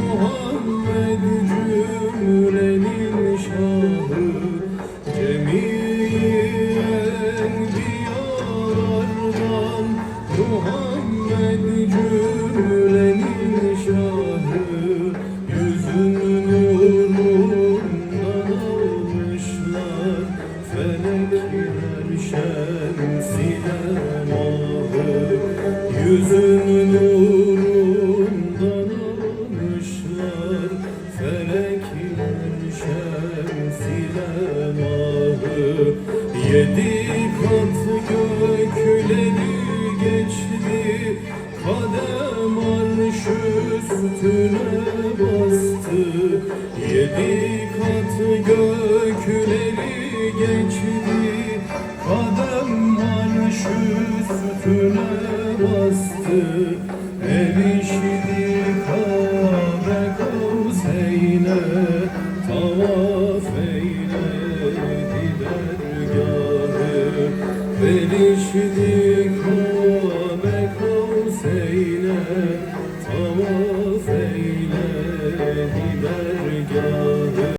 Muhammed cümlenin şahı. Cemiyen diyalardan Muhammed cümlenin şahı. Yüzün nurundan almışlar Felek birer şemsine mahı Felekler şemsine mahı Yedi kat gökleri geçti. Kadem arş üstüne bastı. Yedi kat gökleri geçti. Kadem arş üstüne bastı. Erişti Kavseyne